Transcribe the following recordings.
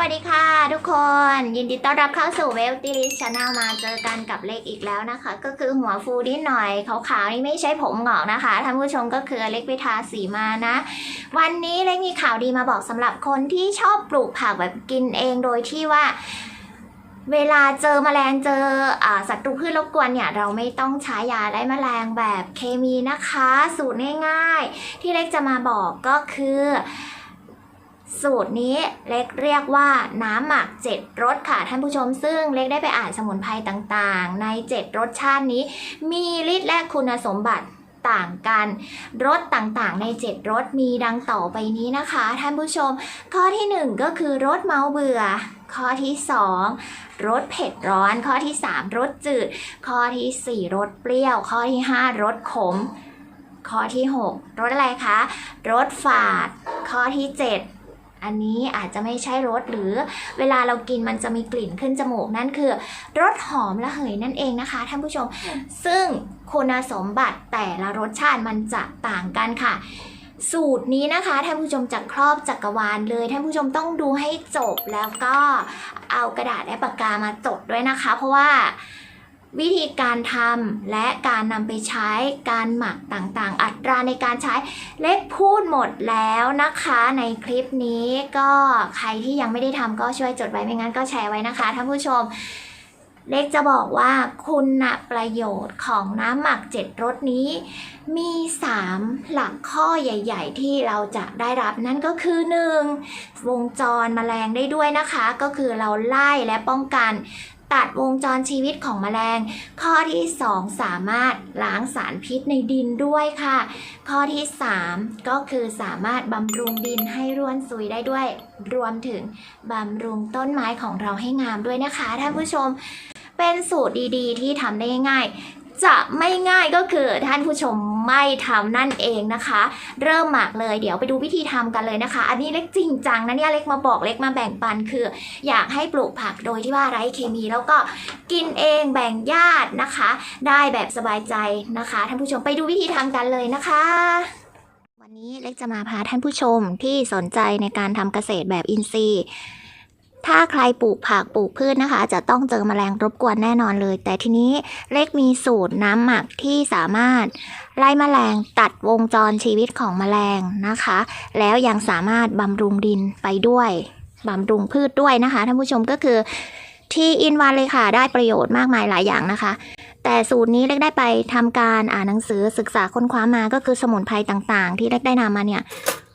วัสดีค่ะทุกคน ยินดีต้อนรับเข้าสู่เวลติลิช n น l มาเจอกันกับเล็กอีกแล้วนะคะ ก็คือหัวฟูนิดหน่อยขาวๆนี่ไม่ใช่ผมหงอกนะคะท่านผู้ชมก็คือเล็กไปทาสีมานะ วันนี้เล็กมีข่าวดีมาบอกสำหรับคนที่ชอบปลูกผักแบบกินเองโดยที่ว่าเวลาเจอแมลงเจออาศัตรูพืชรบกวนเนี่ยเราไม่ต้องใช้ยาไล่แมลงแบบเคมีนะคะ สูตรง่ายๆ ที่เล็กจะมาบอกก็คือ สูตรนี้เล็กเรียกว่าน้ำหมัก 7รสค่ะท่านผู้ชมซึ่งเล็กได้ไปอ่านสมุนไพรต่างๆ ใน 7 รสชาตินี้ มีฤทธิ์และคุณสมบัติต่างกัน รสต่างๆ ใน 7 รสมีดังต่อไปนี้นะคะ ท่านผู้ชม ข้อที่ 1 ก็คือรสเมาเบื่อ ข้อที่ 2 รสเผ็ดร้อน ข้อที่ 3 รสจืด ข้อที่ 4 รสเปรี้ยว ข้อที่ 5 รสขม ข้อที่ 6 รสอะไรคะ รสฝาด ข้อที่ 7 อันนี้อาจจะไม่ใช่รสหรือเวลาเรากินมันจะมีกลิ่นขึ้นจมูกนั่นคือรสหอมระเหยนั่นเองนะคะท่านผู้ชม ซึ่งคุณสมบัติแต่ละรสชาติมันจะต่างกันค่ะ สูตรนี้นะคะท่านผู้ชมจะครอบจักรวาลเลยท่านผู้ชมต้องดูให้จบแล้วก็เอากระดาษและปากกามาจดด้วยนะคะ เพราะว่า วิธีการทำและการนำไปใช้การหมักต่างๆ อัตราในการใช้เล็กพูดหมดแล้วนะคะ ในคลิปนี้ก็ใครที่ยังไม่ได้ทำก็ช่วยจดไว้ไม่งั้นก็แชร์ไว้นะคะท่านผู้ชม เล็กจะบอกว่าคุณประโยชน์ของน้ำหมักเจ็ดรสนี้ มี 3 หลักข้อใหญ่ ๆ ที่เราจะได้รับนั่นก็คือ 1. วงจรแมลงได้ด้วยนะคะ ก็คือเราไล่และป้องกัน ตัดวงจรชีวิตของแมลง ข้อที่ 2 สามารถล้างสารพิษในดินด้วยค่ะ ข้อที่ 3 ก็คือสามารถบำรุงดินให้ร่วนซุยได้ด้วย รวมถึงบำรุงต้นไม้ของเราให้งามด้วยนะคะท่านผู้ชมเป็นสูตรดีๆ ที่ทำได้ง่าย จะไม่ง่ายก็คือท่านผู้ชมไม่ทำนั่นเองนะคะ เริ่มหมักเลยเดี๋ยวไปดูวิธีทำกันเลยนะคะ อันนี้เล็กจริงจังนะเนี่ยเล็กมาบอกเล็กมาแบ่งปันคือ อยากให้ปลูกผักโดยที่ว่าไร้เคมีแล้วก็กินเองแบ่งญาตินะคะ ได้แบบสบายใจนะคะท่านผู้ชมไปดูวิธีทำกันเลยนะคะวันนี้เล็กจะมาพาท่านผู้ชมที่สนใจในการทำเกษตรแบบอินทรีย์ ถ้าใครปลูกผักปลูกพืชนะคะ จะต้องเจอแมลงรบกวนแน่นอนเลย แต่ทีนี้เล็กมีสูตรน้ำหมักที่สามารถไล่แมลงตัดวงจรชีวิตของแมลงนะคะ แล้วยังสามารถบำรุงดินไปด้วยบำรุงพืชด้วยนะคะท่านผู้ชมก็คือที่อินวันเลยค่ะได้ประโยชน์มากมายหลายอย่างนะคะ แต่สูตรนี้เล็กได้ไปทำการอ่านหนังสือศึกษาค้นคว้ามาก็คือสมุนไพรต่างๆ ที่เล็กได้นำมาเนี่ย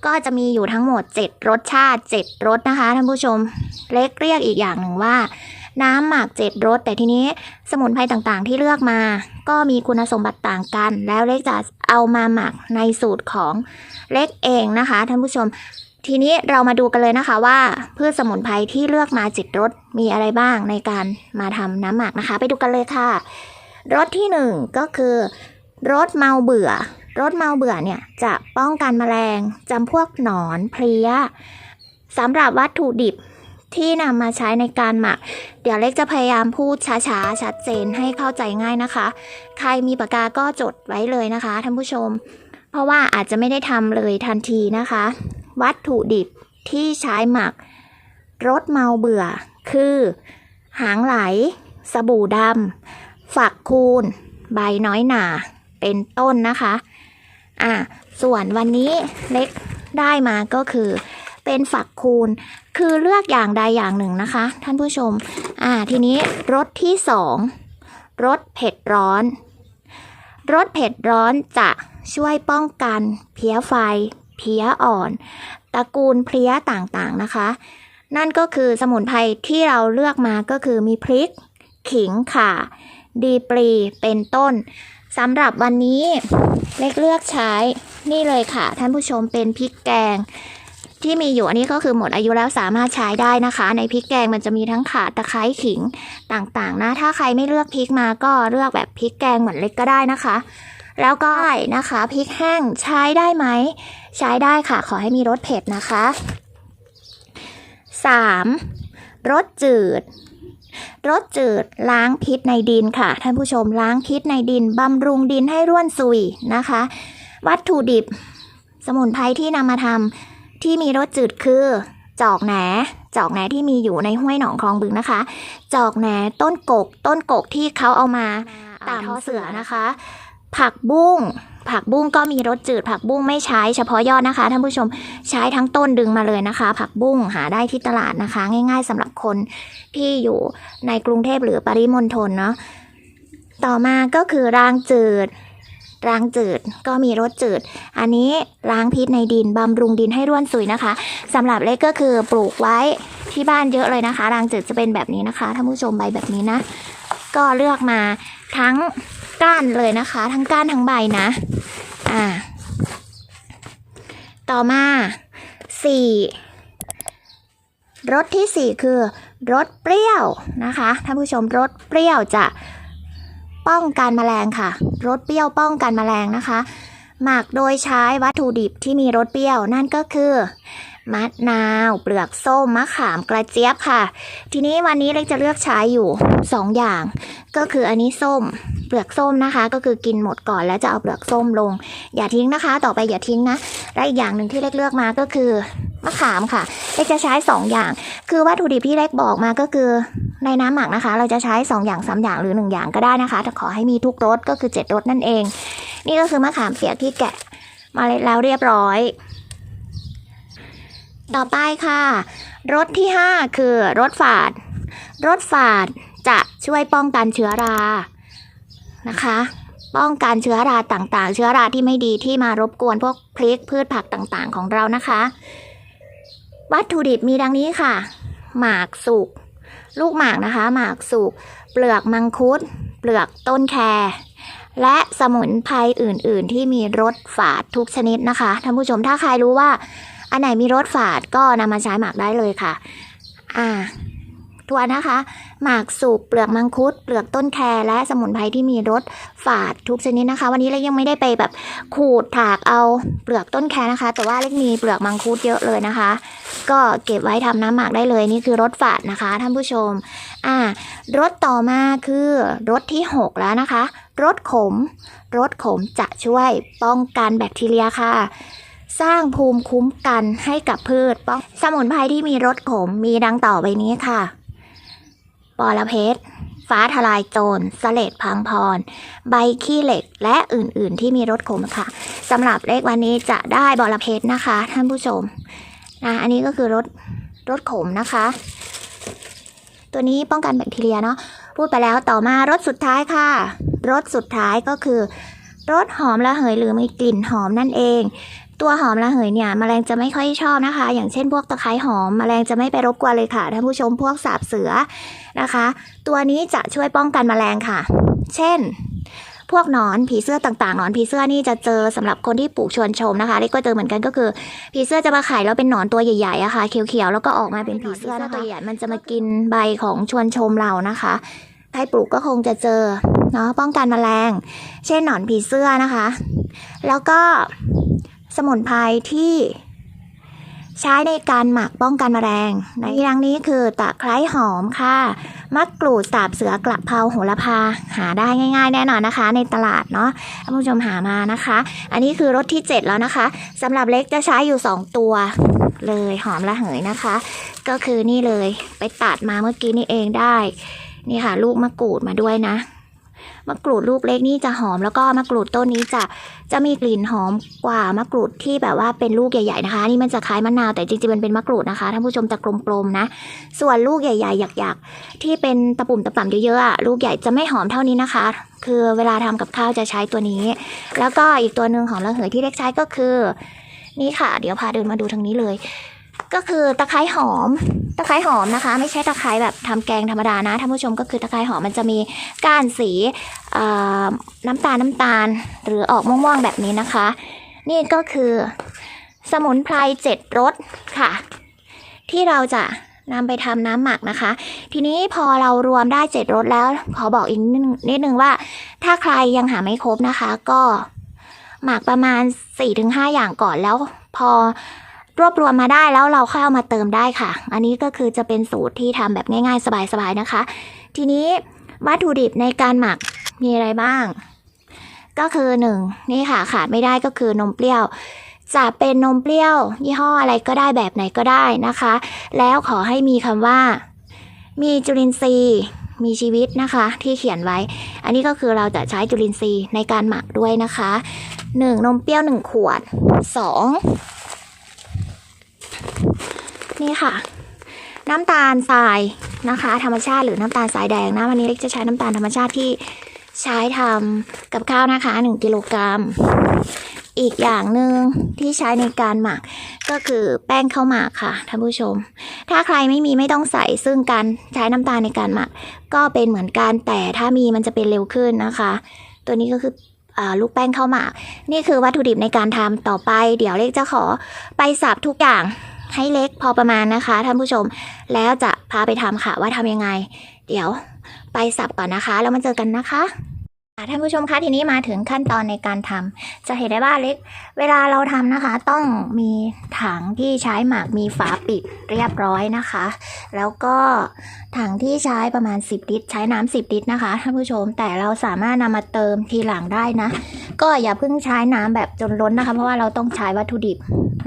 ก็จะมีอยู่ทั้งหมด 7 รสชาติ 7 รสนะคะท่านผู้ชม เล็กเรียกอีกอย่างหนึ่งว่า น้ำหมัก 7 รส แต่ทีนี้สมุนไพรต่างๆ ที่เลือกมา ก็มีคุณสมบัติต่างกัน แล้วเล็กจะเอามาหมักในสูตรของเล็กเองนะคะท่านผู้ชม ทีนี้เรามาดูกันเลยนะคะว่าพืชสมุนไพรที่เลือกมาจิตรสมีอะไรบ้างในการมาทำน้ำหมักนะคะ ไปดูกันเลยค่ะ รสที่หนึ่งก็คือรสเมาเบื่อ รสเมาเบื่อเนี่ยจะป้องกันแมลงจำพวกหนอนเพลี้ยสำหรับวัตถุดิบที่นำมาใช้ในการหมัก เดี๋ยวเล็กจะพยายามพูดช้าๆ ชัดเจนให้เข้าใจง่ายนะคะ ใครมีปากกาก็จดไว้เลยนะคะท่านผู้ชม เพราะว่าอาจจะไม่ได้ทำเลยทันทีนะคะ วัตถุดิบที่ใช้หมักรสเมาเบื่อ คือ หางไหล สบู่ดำฝักคูณใบน้อยหนาเป็นต้นนะคะ อะส่วนวันนี้เล็กได้มาก็คือเป็นฝักคูณ คือเลือกอย่างใดอย่างหนึ่งนะคะ ท่านผู้ชม อ่า ทีนี้รสที่สองรสเผ็ดร้อน รสเผ็ดร้อนจะช่วยป้องกันเพี้ยไฟ เพี้ยอ่อน ตระกูลเพลี้ยต่างๆนะคะ นั่นก็คือสมุนไพรที่เราเลือกมาก็คือมีพริก ขิงข่า ดีปรี เป็นต้น สำหรับวันนี้เล็กเลือกใช้นี่เลยค่ะ ท่านผู้ชมเป็นพริกแกง ที่มีอยู่อันนี้ก็คือหมดอายุแล้วสามารถใช้ได้นะคะ ในพริกแกงมันจะมีทั้งข่าตะไคร้ขิงต่างๆนะ ถ้าใครไม่เลือกพริกมาก็เลือกแบบพริกแกงเหมือนเล็กก็ได้นะคะ แล้วก็นะคะพริกแห้งใช้ได้ไหมใช้ได้ค่ะ ขอให้มีรสเผ็ดนะคะ 3. รสจืด รสจืดล้างพิษในดินค่ะ ท่านผู้ชมล้างพิษในดินบำรุงดินให้ร่วนซุยนะคะ วัตถุดิบ สมุนไพรที่นำมาทำที่มีรสจืดคือ จอกแหนจอกแหนที่มีอยู่ในห้วยหนองคลองบึงนะคะ จอกแหนต้นกก ต้นกกที่เขาเอามาตามเสือนะคะ ผักบุ้ง ผักบุ้งก็มีรสจืด ผักบุ้งไม่ใช้เฉพาะยอดนะคะท่านผู้ชมใช้ทั้งต้นดึงมาเลยนะคะ ผักบุ้งหาได้ที่ตลาดนะคะ ง่าย ๆสำหรับคนที่อยู่ในกรุงเทพหรือปริมณฑลเนาะต่อมาก็คือรางจืดรางจืดก็มีรสจืด อันนี้ล้างพิษในดินบำรุงดินให้ร่วนสุยนะคะสำหรับเล็กก็คือปลูกไว้ที่บ้านเยอะเลยนะคะ รางจืดจะเป็นแบบนี้นะคะท่านผู้ชมใบแบบนี้นะ ก็เลือกมาทั้ง ก้านเลยนะคะ ทั้งก้านทั้งใบนะ อ่า ต่อมาสี่รสที่สี่คือรสเปรี้ยวนะคะท่านผู้ชมรสเปรี้ยวจะป้องกันแมลงค่ะรสเปรี้ยวป้องกันแมลงนะคะ หมักโดยใช้วัตถุดิบที่มีรสเปรี้ยวนั่นก็คือ มะนาว เปลือกส้มมะขามกระเจี๊ยบค่ะ ทีนี้วันนี้เล็กจะเลือกใช้อยู่สองอย่าง ก็คืออันนี้ส้ม เปลือกส้มนะคะ ก็คือกินหมดก่อนแล้วจะเอาเปลือกส้มลง อย่าทิ้งนะคะ ต่อไปอย่าทิ้งนะและอีกอย่างหนึ่งที่เล็กเลือกมาก็คือมะขามค่ะ เล็กจะใช้สองอย่าง คือวัตถุดิบที่เล็กบอกมาก็คือในน้ำหมักนะคะ เราจะใช้สองอย่างสามอย่างหรือหนึ่งอย่างก็ได้นะคะแต่ขอให้มีทุกรสก็คือเจ็ดรสนั่นเอง นี่ก็คือมะขามเปียกที่แกะมาแล้วเรียบร้อย ต่อไปค่ะรสที่ห้าคือรสฝาดรสฝาดจะช่วยป้องกันเชื้อรานะคะ ป้องกันเชื้อราต่างๆ เชื้อราที่ไม่ดีที่มารบกวนพวกพริกพืชผักต่างๆ ของเรานะคะ วัตถุดิบมีดังนี้ค่ะ หมากสุก ลูกหมากนะคะ หมากสุก เปลือกมังคุด เปลือกต้นแครและสมุนไพรอื่น ๆ ที่มีรสฝาดทุกชนิดนะคะท่านผู้ชมถ้าใครรู้ว่า อันไหนมีรสฝาดก็นำมาใช้หมักได้เลยค่ะ อ่าทวนนะคะ หมากสุกเปลือกมังคุด เปลือกต้นแครและสมุนไพรที่มีรสฝาดทุกชนิดนะคะ วันนี้เล็กยังไม่ได้ไปแบบขูดถากเอาเปลือกต้นแครนะคะ แต่ว่าเล็กมีเปลือกมังคุดเยอะเลยนะคะ ก็เก็บไว้ทำน้ำหมักได้เลยนี่คือรสฝาดนะคะท่านผู้ชม อ่ารสต่อมาคือรสที่ 6 แล้วนะคะรสขมรสขมจะช่วยป้องกันแบคทีเรียค่ะ สร้างภูมิคุ้มกันให้กับพืชป้องสมุนไพรที่มีรสขมมีดังต่อไปนี้ค่ะปอระเพ็ดฟ้าทลายโจรสเลดพังพร ใบขี้เหล็กและอื่นๆ ที่มีรสขมค่ะสำหรับเลขวันนี้จะได้บอระเพ็ดนะคะ ท่านผู้ชมนะอันนี้ก็คือรสรสขมนะคะ ตัวนี้ป้องกันแบคทีเรียเนาะพูดไปแล้วต่อมารสสุดท้ายค่ะรสสุดท้ายก็คือรสหอมระเหยหรือมีกลิ่นหอมนั่นเอง ตัวหอมระเหยเนี่ยแมลงจะไม่ค่อยชอบนะคะ อย่างเช่นพวกตะไคร้หอมแมลงจะไม่ไปรบกวนเลยค่ะท่านผู้ชมพวกสาบเสือนะคะ ตัวนี้จะช่วยป้องกันแมลงค่ะ เช่น พวกหนอนผีเสื้อต่างๆหนอนผีเสื้อนี่จะเจอสำหรับคนที่ปลูกชวนชมนะคะเล็กก็เจอเหมือนกันก็คือ ผีเสื้อจะมาไข่แล้วเป็นหนอนตัวใหญ่ๆอะค่ะเขียวๆแล้วก็ออกมาเป็นผีเสื้อนะคะตัวใหญ่มันจะมากินใบของชวนชมเรานะคะใครปลูกก็คงจะเจอเนาะป้องกันแมลง เช่นหนอนผีเสื้อนะคะ แล้วก็ สมุนไพรที่ใช้ในการหมักป้องกันแมลงในดังนี้คือตะไคร้หอมค่ะมะกรูดสาบเสือกระเพราโหระพาหาได้ง่าย ๆ แน่นอนนะคะ ในตลาดเนาะท่านผู้ชมหามานะคะ อันนี้คือรสที่ 7 แล้วนะคะสำหรับเล็กจะใช้อยู่ 2 ตัวเลยหอมระเหยนะคะ ก็คือนี่เลยไปตัดมาเมื่อกี้นี่เองได้ นี่ค่ะ ลูกมะกรูดมาด้วยนะ มะกรูดลูกเล็กนี่จะหอมแล้วก็มะกรูดต้นนี้จะจะมีกลิ่นหอมกว่ามะกรูดที่แบบว่าเป็นลูกใหญ่ๆนะคะ นี่มันจะคล้ายมะนาวแต่จริงๆมันเป็นมะกรูดนะคะท่านผู้ชมจะกลมๆนะ ส่วนลูกใหญ่ๆหยักๆ ที่เป็นตะปุ่มตะป่ำเยอะๆลูกใหญ่จะไม่หอมเท่านี้นะคะ คือเวลาทำกับข้าวจะใช้ตัวนี้ แล้วก็อีกตัวหนึ่งของระเหยที่เล็กใช้ก็คือ นี่ค่ะ เดี๋ยวพาเดินมาดูทางนี้เลย ก็คือตะไคร้หอม ตะไคร้หอมนะคะ ไม่ใช่ตะไคร้แบบทำแกงธรรมดานะท่านผู้ชมก็คือตะไคร้หอมมันจะมีก้านสีน้ำตาลน้ำตาล หรือออกม่วงๆแบบนี้นะคะ นี่ก็คือสมุนไพรเจ็ดรสค่ะ ที่เราจะนำไปทำน้ำหมักนะคะ ทีนี้พอเรารวมได้เจ็ดรสแล้วขอบอกอีกนิดนึงนิดนึงว่า ถ้าใครยังหาไม่ครบนะคะ ก็หมักประมาณ 4-5 อย่างก่อนแล้ว พอ รวบรวมมาได้แล้วเราค่อยเอามาเติมได้ค่ะ อันนี้ก็คือจะเป็นสูตรที่ทำแบบง่ายๆ สบายๆนะคะ ทีนี้วัตถุดิบในการหมักมีอะไรบ้าง ก็คือหนึ่งนี่ค่ะขาดไม่ได้ก็คือนมเปรี้ยว จะเป็นนมเปรี้ยว ยี่ห้ออะไรก็ได้แบบไหนก็ได้นะคะ แล้วขอให้มีคำว่า มีจุลินทรีย์มีชีวิตนะคะที่เขียนไว้ อันนี้ก็คือเราจะใช้จุลินทรีย์ในการหมักด้วยนะคะ 1. นมเปรี้ยว 1 ขวด 2. นี่ค่ะ น้ำตาลทรายนะคะ ธรรมชาติหรือน้ำตาลทรายแดงนะวันนี้เล็กจะใช้น้ำตาลธรรมชาติที่ใช้ทำกับข้าวนะคะ 1 กิโลกรัมอีกอย่างหนึ่งที่ใช้ในการหมักก็คือแป้งข้าวหมากค่ะท่านผู้ชม ถ้าใครไม่มีไม่ต้องใส่ซึ่งการใช้น้ำตาลในการหมัก ก็เป็นเหมือนกันแต่ถ้ามีมันจะเป็นเร็วขึ้นนะคะ ตัวนี้ก็คือลูกแป้งข้าวหมาก นี่คือวัตถุดิบในการทำต่อไป เดี๋ยวเล็กจะขอไปสับทุกอย่าง ให้เล็กพอประมาณนะคะท่านผู้ชม แล้วจะพาไปทำค่ะว่าทำยังไง เดี๋ยวไปสับก่อนนะคะ แล้วมาเจอกันนะคะท่านผู้ชมคะทีนี้มาถึงขั้นตอนในการทำจะเห็นได้ว่าเล็ก เวลาเราทำนะคะ ต้องมีถังที่ใช้หมักมีฝาปิดเรียบร้อยนะคะ แล้วก็ถังที่ใช้ประมาณ 10 ลิตร ใช้น้ำ10 ลิตรนะคะท่านผู้ชมแต่เราสามารถนำมาเติมทีหลังได้นะ ก็อย่าเพิ่งใช้น้ำแบบจนล้นนะคะ เพราะว่าเราต้องใช้วัตถุดิบ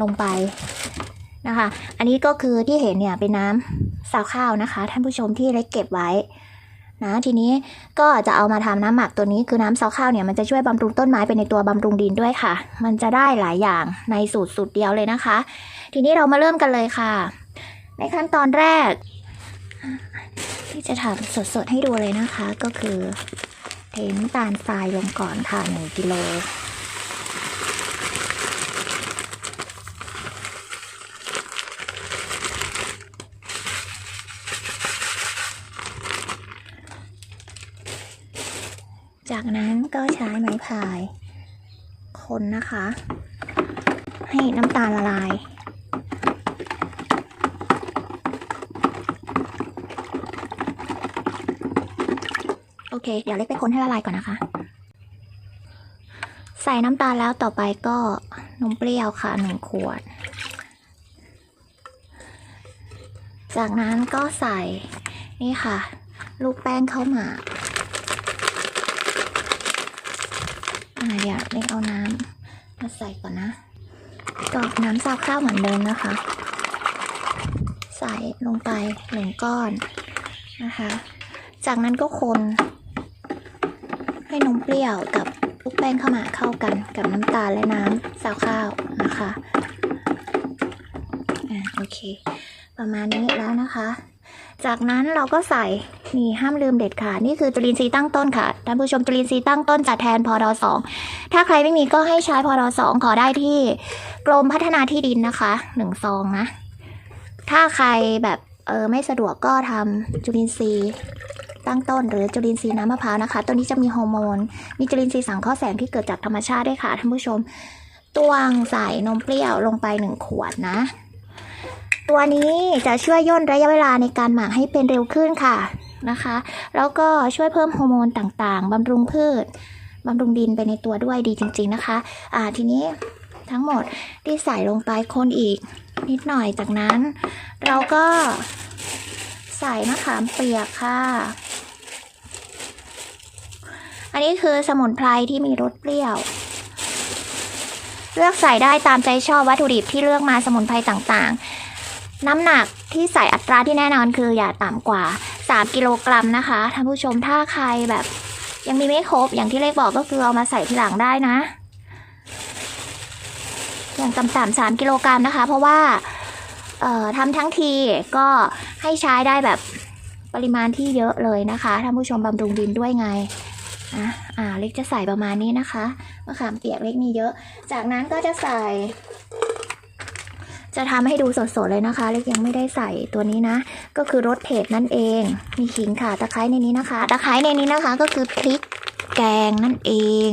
ลงไป นะคะ อันนี้ก็คือที่เห็นเนี่ยเป็นน้ำสาวข้าวนะคะ ท่านผู้ชมที่เล็กเก็บไว้นะทีนี้ก็จะเอามาทำน้ำหมักตัวนี้คือน้ำซาวข้าวเนี่ยมันจะช่วยบำรุงต้นไม้ไปในตัวบำรุงดินด้วยค่ะ มันจะได้หลายอย่างในสูตรสูตรเดียวเลยนะคะ ทีนี้เรามาเริ่มกันเลยค่ะ ในขั้นตอนแรก ที่จะทำสดๆให้ดูเลยนะคะ ก็คือเทน้ำตาลทรายลงก่อนค่ะหนึ่งกิโล จา ก็ใช้ไม้พาย คนนะคะ ให้น้ำตาลละลายโอเค เดี๋ยวเล็กไปคนให้ละลายก่อนนะคะ ใส่น้ำตาลแล้วต่อไปก็นมเปรี้ยวค่ะหนึ่งขวด จากนั้นก็ใส่นี่ค่ะ ลูกแป้งข้าวหมาก อ่าเดี๋ยวเล็กเอาน้ำมาใส่ก่อนนะกรอกน้ำซาวข้าวเหมือนเดิมนะคะ ใส่ลงไปหนึ่งก้อนนะคะ จากนั้นก็คน ให้นมเปรี้ยวกับลูกแป้งข้าวหมาเข้ากันกับน้ำตาลและน้ำซาวข้าวนะคะอ่าโอเค ประมาณนี้แล้วนะคะ จากนั้นเราก็ใส่นี่ห้ามลืมเด็ดขาดนี่คือจุลินทรีย์ตั้งต้นค่ะท่านผู้ชมจุลินทรีย์ตั้งต้นจะแทนพอดอสองถ้าใครไม่มีก็ให้ใช้พอดอสองขอได้ที่กรมพัฒนาที่ดินนะคะหนึ่งซองนะ ถ้าใครแบบเออไม่สะดวกก็ทำจุลินทรีย์ตั้งต้นหรือจุลินทรีย์น้ำมะพร้าวนะคะ ตัวนี้จะมีฮอร์โมน มีจุลินทรีย์สังเคราะห์แสงที่เกิดจากธรรมชาติด้วยค่ะท่านผู้ชมตวงใส่นมเปรี้ยวลงไปหนึ่งขวดนะ ตัวนี้จะช่วยย่นระยะเวลาในการหมักให้เป็นเร็วขึ้นค่ะนะคะ แล้วก็ช่วยเพิ่มฮอร์โมนต่างๆบำรุงพืชบำรุงดินไปในตัวด้วยดีจริง ๆนะคะ อ่าทีนี้ทั้งหมดที่ใส่ลงไปคนอีกนิดหน่อยจากนั้น เราก็ใส่มะขามเปียกค่ะ อันนี้คือสมุนไพรที่มีรสเปรี้ยว เลือกใส่ได้ตามใจชอบวัตถุดิบที่เลือกมาสมุนไพรต่างๆ น้ำหนักที่ใส่อัตราที่แน่นอนคืออย่าต่ำกว่า 3 กิโลกรัมนะคะท่านผู้ชมถ้าใครแบบ ยังมีไม่ครบอย่างที่เลขบอกก็คือเอามาใส่ทีหลังได้นะ อย่างต่ำๆสามกิโลกรัมนะคะ เพราะว่าทำทั้งทีก็ให้ใช้ได้แบบปริมาณที่เยอะเลยนะคะท่านผู้ชมบำรุงดินด้วยไงอะอ่าเล็กจะใส่ประมาณนี้นะคะมะขามเปียกเล็กมีเยอะ จากนั้นก็จะใส่ จะทำให้ดูสดๆเลยนะคะ เล็กยังไม่ได้ใส่ตัวนี้นะ ก็คือรสเผ็ดนั่นเอง มีขิงค่ะ ตะไคร้ในนี้นะคะ ตะไคร้ในนี้นะคะ ก็คือพริกแกงนั่นเอง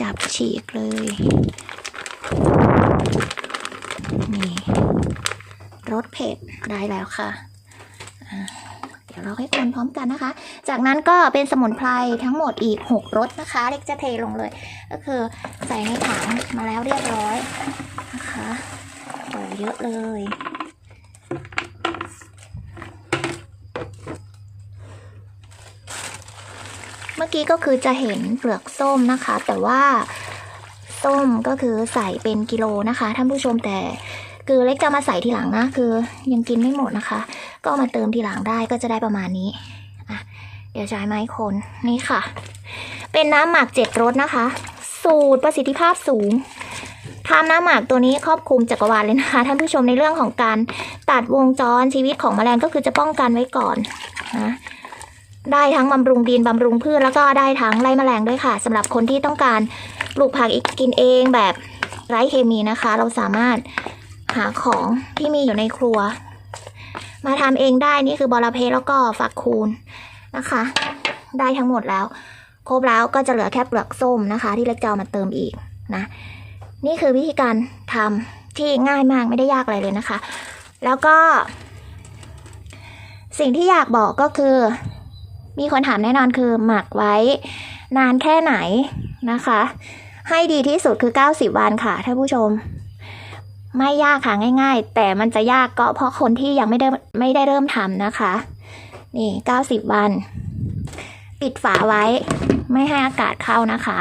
จับฉีกเลย นี่รสเผ็ดได้แล้วค่ะ ดี๋ยวเราให้คนพร้อมกันนะคะ จากนั้นก็เป็นสมุนไพรทั้งหมดอีก 6รสนะคะ เล็กจะเทลงเลย ก็คือใส่ในถังมาแล้วเรียบร้อยนะคะโอ้เยอะเลยเมื่อกี้ก็คือจะเห็นเปลือกส้มนะคะ แต่ว่าต้มก็คือใส่เป็นกิโลนะคะท่านผู้ชมแต่ คือเล็กจะมาใส่ทีหลังนะ คือยังกินไม่หมดนะคะ ก็มาเติมทีหลังได้ก็จะได้ประมาณนี้อะเดี๋ยวใช้ไม้คนนี่ค่ะ เป็นน้ำหมักเจ็ดรสนะคะ สูตรประสิทธิภาพสูงทำน้ำหมักตัวนี้ครอบคลุมจักรวาลเลยนะคะท่านผู้ชมในเรื่องของการตัดวงจรชีวิตของแมลงก็คือจะป้องกันไว้ก่อนนะได้ทั้งบำรุงดินบำรุงพืชแล้วก็ได้ทั้งไล่แมลงด้วยค่ะสำหรับคนที่ต้องการปลูกผักกินเองแบบไร้เคมีนะคะ เราสามารถ หาของที่มีอยู่ในครัว มาทำเองได้นี่คือบอระเพ็ดแล้วก็ฝักคูณนะคะ ได้ทั้งหมดแล้ว ครบแล้วก็จะเหลือแค่เปลือกส้มนะคะ ที่เล็กจะเอามาเติมอีกนะ นี่คือวิธีการทำที่ง่ายมากไม่ได้ยากอะไรเลยนะคะ แล้วก็ สิ่งที่อยากบอกก็คือ มีคนถามแน่นอนคือหมักไว้ นานแค่ไหนนะคะ ให้ดีที่สุดคือ 90 วันค่ะท่านผู้ชม ไม่ยากค่ะง่าย ๆ แต่มันจะยากก็เพราะคนที่ยังไม่ได้ไม่ได้เริ่มทำนะคะ นี่90วัน ปิดฝาไว้ ไม่ให้อากาศเข้านะคะ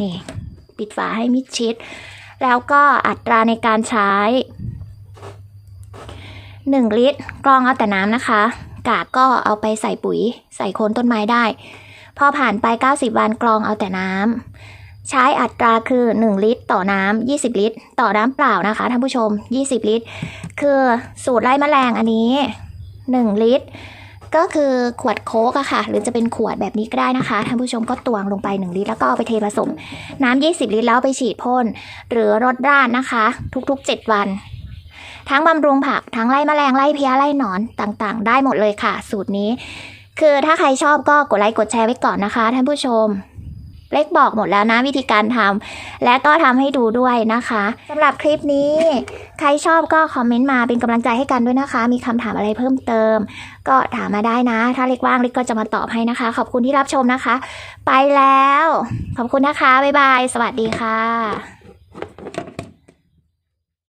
นี่ ปิดฝาให้มิดชิด แล้วก็อัตราในการใช้1ลิตรกรองเอาแต่น้ำนะคะ กากก็เอาไปใส่ปุ๋ย ใส่โคนต้นไม้ได้ พอผ่านไป 90 วันกรองเอาแต่น้ำ ใช้อัตราคือ 1 ลิตร ต่อน้ำ20 ลิตร ต่อน้ำเปล่านะคะท่านผู้ชม 20 ลิตร คือสูตรไล่แมลงอันนี้ 1 ลิตร ก็คือขวดโค้กอะค่ะ หรือจะเป็นขวดแบบนี้ก็ได้นะคะท่านผู้ชมก็ตวงลงไป 1 ลิตร แล้วก็เอาไปเทผสม น้ำ20 ลิตรแล้วไปฉีดพ่นหรือรดราดนะคะ ทุกๆ 7 วัน ทั้งบำรุงผักทั้งไล่แมลงไล่เพี้ยไล่หนอนต่างๆ ได้หมดเลยค่ะ สูตรนี้ คือถ้าใครชอบก็กดไลค์กดแชร์ไว้ก่อนนะคะท่านผู้ชม เล็กบอกหมดแล้วนะวิธีการทำและก็ทำให้ดูด้วยนะคะสำหรับคลิปนี้ ใครชอบก็คอมเมนต์มาเป็นกำลังใจให้กันด้วยนะคะ มีคำถามอะไรเพิ่มเติม ก็ถามมาได้นะ ถ้าเล็กว่างเล็กก็จะมาตอบให้นะคะ ขอบคุณที่รับชมนะคะ ไปแล้ว ขอบคุณนะคะบ๊ายบาย สวัสดีค่ะ